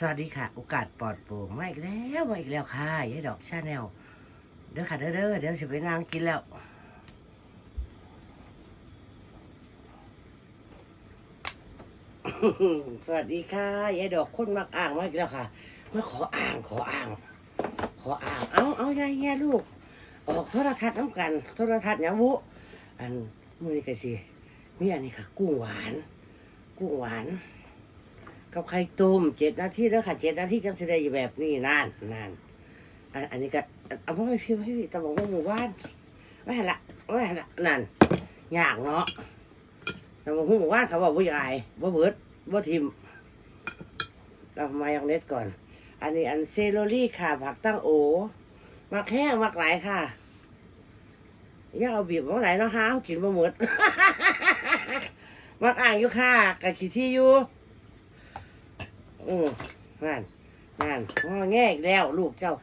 สวัสดีค่ะ โอกาสปลอดโปร่งมาอีกแล้วมาอีกแล้วค่ะยายดอกชาแนลเด้อค่ะเด้อเด้อเดี๋ยวจะไปนั่งกินแล้วสวัสดีค่ะยายดอกคนมักอ่างมาอีกแล้วค่ะมาขออ่างขออ่าง ขออ่าง เอาเอายายแย่ลูก ออกโทรทัศน์น้ำกัน โทรทัศน์ยังวุอันมือนี่ก็สิมีอันนี้ค่ะ กุ้งหวาน กุ้งหวาน กับไข่ต้มเจ็ดนาทีแล้วค่ะเจ็ดนาทีจังสิได้อยู่แบบนี้นานนานอันอันนี้ก็เอาพ่อไปพี่พี่ตะบอกว่าหมู่บ้านไม่หันละไม่หันละนั่นยากเนาะตะบอกว่าหมู่บ้านเขาบอกว่าใหญ่ว่าเบิดว่าทิมเรามายองเน็ตก่อน อันนี้อันเซโรลี่ค่ะผักตั้งโอมักแห้งมักหลายค่ะอย่าเอาบีบมักหลายเนาะฮะเขากินบ่หมดมักอ่างอยู่ค่ะกับขี้ที่อยู่ อืมนั่นนั่นงอแง่อีกแล้ว ลูกเจ้า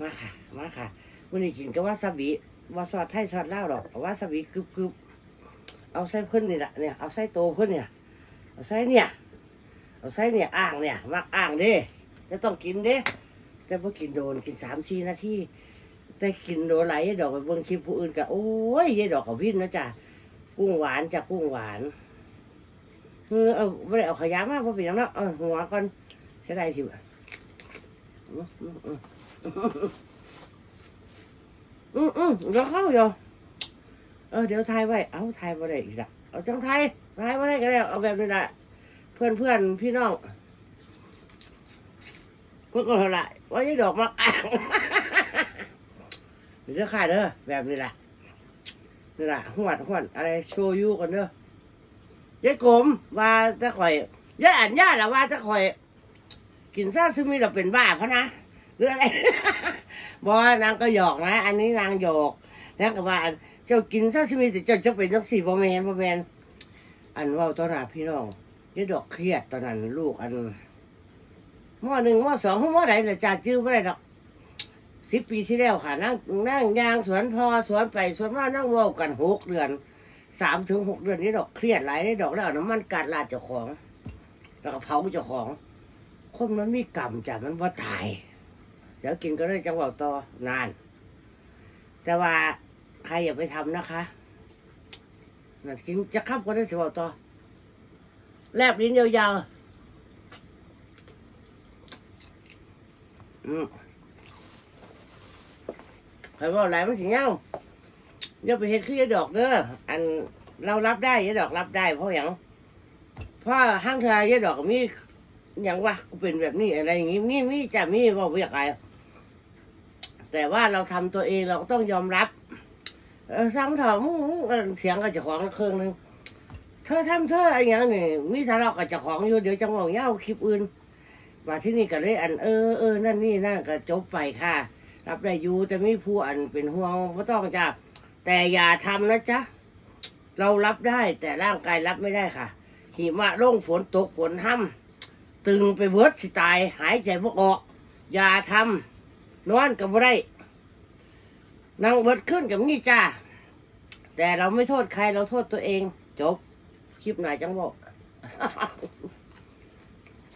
มาค่ะ มาค่ะวันนี้กินกับวาซาบิวาซอสไทยซอสลาวดอกเอาวาซาบิกึบกึบเอาใส่เพิ่นนี่แหละเนี่ย เอาใส่โตเพิ่นเนี่ย เอาใส่เนี่ย เอาใส่เนี่ยอ่างเนี่ยมักอ่างเด้จะต้องกินเด้ แต่พอกินโดนกินสามสี่นาทีแต่กินโดนไหลดอกไปเบิ่งคลิปผู้อื่นก็โอ้ยยายดอกกับวินนะจ๊ะกุ้งหวานจ้ะกุ้งหวานเออเอาไม่ได้เอาขยะมากเพราะเป็นหยังเนาะเออหัวก่อน เสียดายทีอะอืมอืมอืมอืมอืมเดี๋ยวเข้าอยู่เออเดี๋ยวทายไว้เอาทายมาได้อีกละเอาจังไทยทายมาได้ก็ได้เอาแบบนี้แหละเพื่อนเพื่อนพี่น้องเพื่อนก็เท่าไรว่ายี่ดอกมักอ่างเดี๋ยวขายเด้อแบบนี้แหละนี่แหละหวดหวดอะไรโชยุกันเด้อยายกลมว่าจะข่อยยายอันย่าละว่าจะข่อย กินซาซึมิเราเป็นบ้าเพราะนะหรืออะไรบอนางก็หยอกนะ อันนี้นางหยอกนางก็ว่าเจ้ากินซาซึมิแต่เจ้าจะเป็นจังสี่บ่แมนบ่แมนอันว่าตอนน่ะพี่น้องยายดอกเครียดตอนนั้น ลูกอันหม้อหนึ่งหม้อสองหม้อไหนละจ่าจื้อไม่ได้ดอกสิบปีที่แล้วค่ะ นั่งนั่งยางสวนพอสวนไปสวนมานั่งว่ากันหกเดือนสามถึงหกเดือนนี้ดอกเครียดหลายได้ดอกแล้วเอาน้ำมันกัดลาดเจ้าของ แล้วก็เผาเจ้าของ คนมันมีกรรมจ้ะมันว่าตาย เดี๋ยวกินก็ได้จังหวะต่อนาน แต่ว่าใครอย่าไปทำนะคะนั่นกินจะขับก็ได้จังหวะต่อ แลบลิ้นยาวๆอืมใครว่าอะไรมันถึงเงาอย่าไปเห็นขี้ยาดอกเด้ออันเรารับได้ยาดอกรับได้เพราะอย่างเพราะห้างเธอยาดอกมี อย่างว่ากูเป็นแบบนี้อะไรอย่างงี้นี่นี่จะมีบอกว่าอย่างไรแต่ว่าเราทำตัวเองเราก็ต้องยอมรับซ้ำถอมเสียงกับเจ้าของเครื่องหนึงเธอทำเธออะไรอย่างนี้มีทะเลาะกับเจ้าของอยู่เดี๋ยวจังหวะเงาคลิปอื่นมาที่นี่ก็เลยอันเออเออนั่นนี่นั่นก็จบไปค่ะ รับได้อยู่แต่มีผู้อันเป็นห่วงไม่ต้องจ้าแต่อย่าทำนะจ๊ะเรารับได้แต่ร่างกายรับไม่ได้ค่ะหิมะลงฝนตกฝนห้ำ ตึงไปเบิดสิตาย หายใจบ่ออก อย่าทำนอนกับบ่ได้นั่งเบิดขึ้นกับนี่จ้า แต่เราไม่โทษใครเราโทษตัวเอง จบ คลิปไหนจังบอก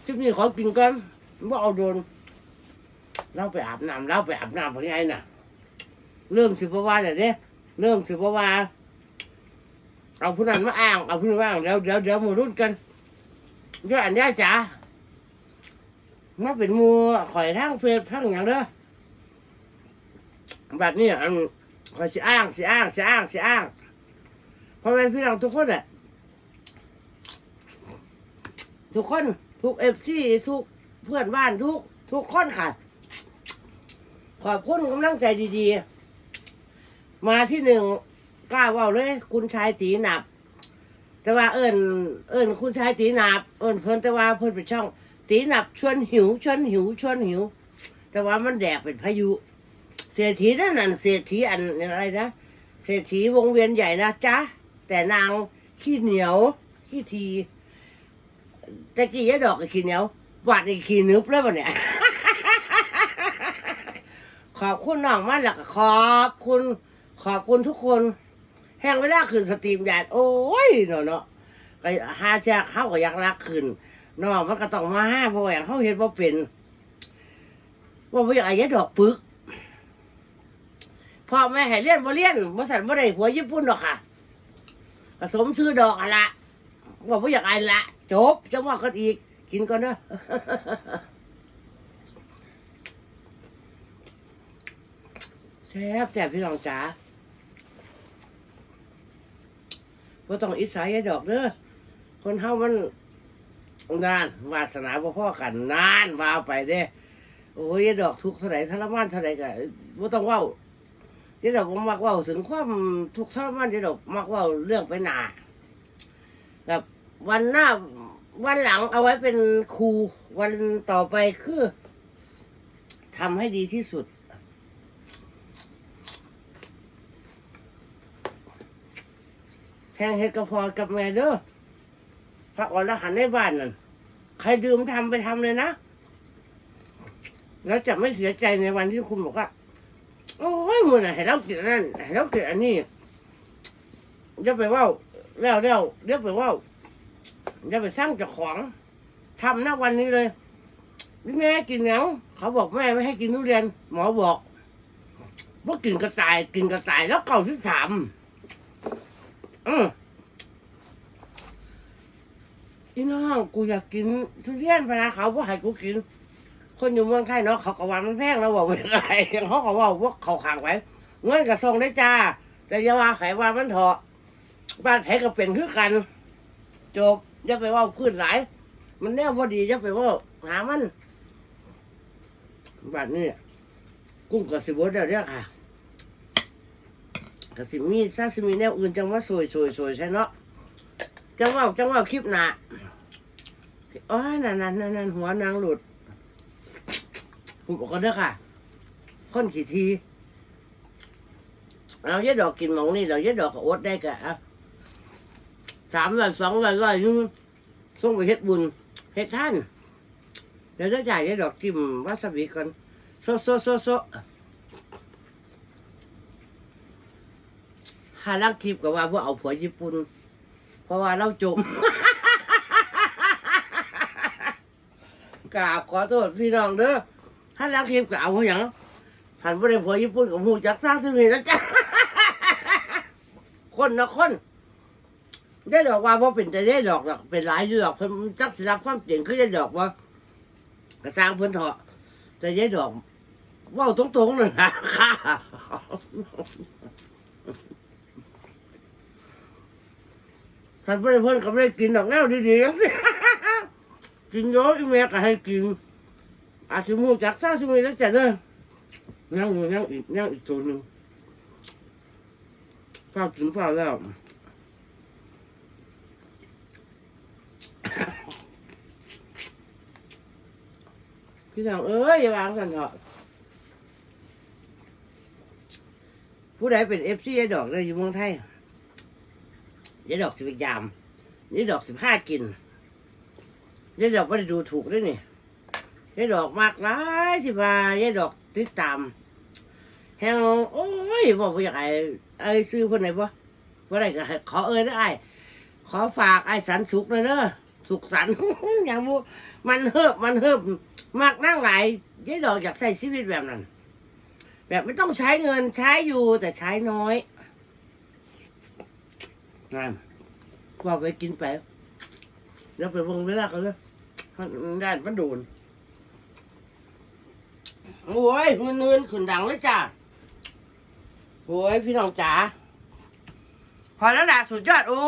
คลิปนี้ขอกินก่อนว่าเอาโดน เราไปอาบน้ำเราไปอาบน้ำเป็นไงน่ะ เริ่มสิบว่าเลยเด้เริ่มสิบว่าเอาผู้นั้นมาอ้าง เอาผู้นี้มาอ้างเดี๋ยวเดี๋ยวเดี๋ยวมารุ่นกันเดี๋ยวอันนี้จ๋า มาเป็นหมูข่อยทั้งเฟซทั้งอย่างเด้อแบบนี้อันข่อยสิอ้างสิอ้างสิอ้างสิอ้างเพราะเป็นพี่น้องทุกคนแหละทุกคนทุกเอฟซีทุกเพื่อนบ้านทุก ทุกคนค่ะขอบคุณกำลังใจดีๆ มาที่หนึ่งกล้าว่าเลย คุณชายตีหนับ แต่ว่าเอิญเอิญคุณชายตีหนับ เอิญเพิ่นแต่ว่าเพิ่นเป็นช่อง ตีหนับชวนหิวชวนหิวชวนหิว แต่ว่ามันแดกเป็นพายุ เศรษฐีนั่นน่ะเศรษฐีอันอะไรนะเศรษฐีวงเวียนใหญ่นะจ๊ะแต่นางขี้เหนียวขี้ทีแต่กี้ยาดอกกับขี้เหนียวบาดอีกขี้นึบแล้วปะเนี่ยขอบคุณน้องมากแล้วก็ขอบคุณขอบคุณทุกคน แห้งเวลาขึ้นสตรีมแดดโอ้ยเนาะเนาะก็หาจะเข้ากับยักรักขึ้น น้อมันก็ต้องมาห้าเพราะว่าอย่เขาเห็นว่าเป็นว่าบ่อยากอายัดดอกปึกพ่อแม่ให้เลี้ยนบ่เลี้ยนบ่สันบ่ได้หัวญี่ปุ่นดอกค่ะผสมชื่อดอกอะละว่าบ่อยากอายละจบจะว่ากันอีก กินก่อนเนอะแซ่บแซ่บพี่น้องจ๋าบ่ต้องอิจฉาไอ้ดอกเด้อคนเฮามัน นานวาสนาพ่อๆกันนานว่าไปเด้โอ้ยดอกทุกข์เท่าไหร่ทรมานเท่าไหร่ก็บ่ต้องเว้าไอ้ดอกมักเว้าถึงความทุกข์ทรมานดอกมักเว้าเรื่องไปหนาแบบวันหน้าวันหลังเอาไว้เป็นครูวันต่อไปคือทำให้ดีที่สุดแพงเฮ็ดกระพอกับแม่เด้อ ระอรหันต์ในบ้านนั่นใครดื่มทำไปทำเลยนะ แล้วจะไม่เสียใจในวันที่คุณบอกว่าโอ้ยมือน่ะให้เรากินอันนั่นให้เรากินอันนี้อย่าไปเว่าแล้วแล้วเดี๋ยวไปเว่าอย่าไปสร้างเจ้าของทำหนะวันนี้เลยแม่กินหยังเขาบอกแม่ไม่ให้กินทุเรียน หมอบอกว่ากินกระต่าย กินกระต่ายแล้วเก่าที่สามอืม พี่น้องกูอยากกินทุเรียนพนะเขาว่าให้กูกิน คนอยู่เมืองไทยเนาะเขาก็ว่ามันแพงแล้วบอกไม่ได้เขาก็ว่าพวกเขาขังไว้ เงินก็ส่งได้จ้า แต่อย่าว่าไผว่ามันเถอะบ้านไผก็เป็นคือกัน จบอย่าไปว่าพื้นหลาย มันแน่พอดีอย่าไปว่าหามันบ้านนี้กุ้งกับสิบดเด้อค่ะกับสิมีซาซิมีแนวอื่นจังว่าสวยสวยสวยใช่เนาะจังว่าจังว่าคลิปหนา อ๋อนั่นนั่นนั่นนั่นหัวนางหลุดผมบอกกันเด้อค่ะค้นขี่ทีเอาเยอะดอกกินหมองนี่เราเยอะดอกก็อดได้กะอะสามวันสองวันร้อยนึงส่งไปเฮ็ดบุญเฮ็ดท่านเดี๋ยวจะจ่ายเยอะดอกกิมวาซาบิก่อนโซโซโซโซหาลักคลิปก็ว่าพวกเอาผัวญี่ปุ่นเพราะว่าเราจม กราบขอโทษพี่น้องเด้อถ้าลักคลิปก็เอาอย่างหันไปได้ผัวญี่ปุ่นกับหูจักสร้างที่นี่แล้วจ้ะคนนะคนได้ดอกว่าเพราะเป็นแต่ได้ดอกดอกเป็นหลายอยู่ดอกเพิ่นจักสิรับความเจ๋งคือได้ดอกว่ากระสร้างเพิ่นเถาะแต่ได้ดอกว่าตรงๆเลยนะค่ะสันเพิ่นเพิ่นก็ไม่ได้กินดอกแนวดีๆจังสิ กินเยอะอีเมียก็ให้กินอาจจะมูจักซาชิมีแล้วจ้ะเด้อยังอยู่ยังอีกยังอีกตัวหนึ่งฝ้ากินฝ้าแล้วพี่น้องเอ้ยอย่าวางสันเถอะผู้ใดเป็นเอฟซีไดอกเลยอยู่เมืองไทยยายดอกสิบยาม นี่ดอกสิบห้ากิน ยายดอกไม่ได้ดูถูกด้วยนี่ยายดอกมากร้ายที่ว่ายายดอกติดตามแหงโอ้ยบอกว่าอยากไอ้ซื้อคนไหนบ่ว่าไรก็ให้ขอเอ่ยได้ไอ้ขอฝากไอ้สันสุกเลยเด้อสุขสันอย่างบูมันเฮิบมันเฮิบมากนั่งหลายยายดอกอยากใส่ชีวิตแบบนั้น แบบไม่ต้องใช้เงินใช้อยู่แต่ใช้น้อยนั่นว่าไปกินไปแล้วไปวงเวลากันเลย มันด้านมันโดน โอ้ยเงินเงินขึ้นดังเลยจ้าโอ้ยพี่น้องจ๋าพอแล้วล่ะสุดยอดโอ้